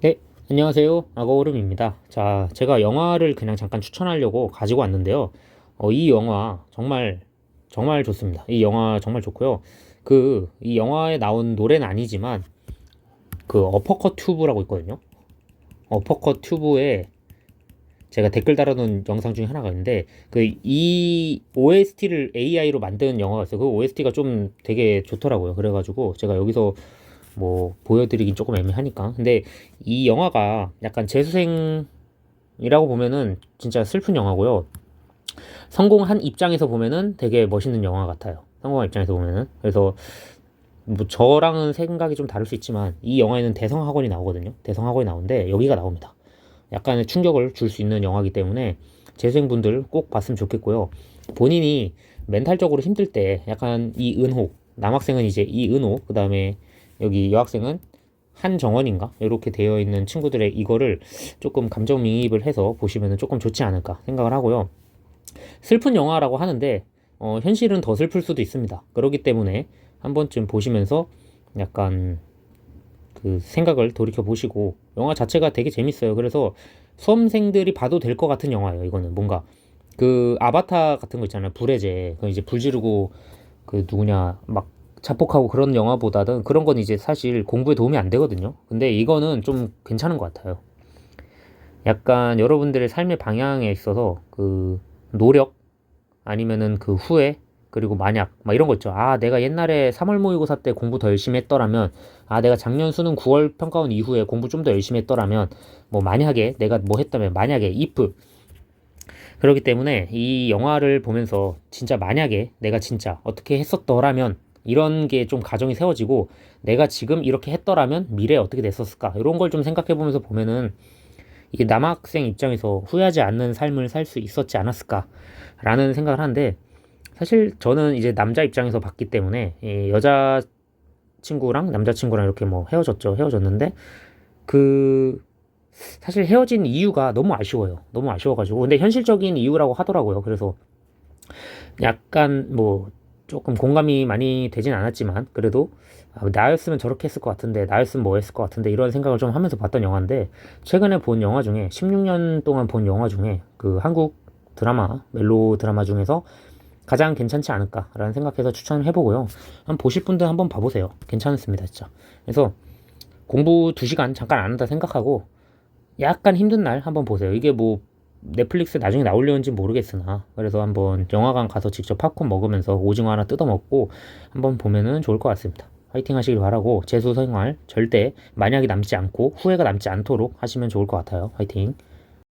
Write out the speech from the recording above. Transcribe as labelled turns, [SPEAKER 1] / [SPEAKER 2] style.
[SPEAKER 1] 네, 안녕하세요. 악어오름입니다. 자, 제가 영화를 그냥 잠깐 추천하려고 가지고 왔는데요. 어, 이 영화 정말 정말 좋습니다. 이 영화 정말 좋고요. 그 이 영화에 나온 노래는 아니지만 그 어퍼컷 튜브라고 있거든요. 어퍼컷 튜브에 제가 댓글 달아놓은 영상 중에 하나가 있는데 그 이 OST를 AI로 만든 영화가 있어요. 그 OST가 좀 되게 좋더라고요. 그래가지고 제가 여기서 뭐 보여드리긴 조금 애매하니까. 근데 이 영화가 약간 재수생이라고 보면은 진짜 슬픈 영화고요. 성공한 입장에서 보면은 되게 멋있는 영화 같아요. 성공한 입장에서 보면은. 그래서 뭐 저랑은 생각이 좀 다를 수 있지만 이 영화에는 대성 학원이 나오거든요. 대성 학원이 나오는데 여기가 나옵니다. 약간의 충격을 줄 수 있는 영화이기 때문에 재수생분들 꼭 봤으면 좋겠고요. 본인이 멘탈적으로 힘들 때 약간 이은호 남학생은 이제 이은호 그 다음에 여기 여학생은 한정원인가 이렇게 되어 있는 친구들의 이거를 조금 감정이입을 해서 보시면 조금 좋지 않을까 생각을 하고요. 슬픈 영화라고 하는데 어, 현실은 더 슬플 수도 있습니다. 그렇기 때문에 한 번쯤 보시면서 약간 그 생각을 돌이켜 보시고 영화 자체가 되게 재밌어요. 그래서 수험생들이 봐도 될 것 같은 영화예요. 이거는 뭔가 그 아바타 같은 거 있잖아요. 불의 제. 그 이제 불 지르고 그 누구냐 막 자폭하고 그런 영화보다는 그런 건 이제 사실 공부에 도움이 안 되거든요. 근데 이거는 좀 괜찮은 것 같아요. 약간 여러분들의 삶의 방향에 있어서 그 노력 아니면은 그 후회 그리고 만약 막 이런 거 있죠. 아, 내가 옛날에 3월 모의고사 때 공부 더 열심히 했더라면 아, 내가 작년 수능 9월 평가원 이후에 공부 좀 더 열심히 했더라면 뭐 만약에 내가 뭐 했다면 만약에 if 그렇기 때문에 이 영화를 보면서 진짜 만약에 내가 진짜 어떻게 했었더라면 이런 게 좀 가정이 세워지고 내가 지금 이렇게 했더라면 미래에 어떻게 됐었을까? 이런 걸 좀 생각해 보면서 보면은 이게 남학생 입장에서 후회하지 않는 삶을 살 수 있었지 않았을까라는 생각을 하는데 사실 저는 이제 남자 입장에서 봤기 때문에 이 여자 친구랑 남자 친구랑 이렇게 뭐 헤어졌죠 헤어졌는데 그 사실 헤어진 이유가 너무 아쉬워요. 너무 아쉬워가지고. 근데 현실적인 이유라고 하더라고요. 그래서 약간 뭐 조금 공감이 많이 되진 않았지만 그래도 아, 나였으면 저렇게 했을 것 같은데 나였으면 뭐 했을 것 같은데 이런 생각을 좀 하면서 봤던 영화인데 최근에 본 영화 중에 16년 동안 본 영화 중에 그 한국 드라마 멜로 드라마 중에서 가장 괜찮지 않을까라는 생각해서 추천을 해보고요. 한번 보실 분들 한번 봐보세요. 괜찮습니다, 진짜. 그래서 공부 2시간 잠깐 안 한다 생각하고 약간 힘든 날 한번 보세요. 이게 뭐 넷플릭스 나중에 나올려는지 모르겠으나 그래서 한번 영화관 가서 직접 팝콘 먹으면서 오징어 하나 뜯어 먹고 한번 보면은 좋을 것 같습니다. 화이팅 하시길 바라고 재수 생활 절대 만약이 남지 않고 후회가 남지 않도록 하시면 좋을 것 같아요. 화이팅.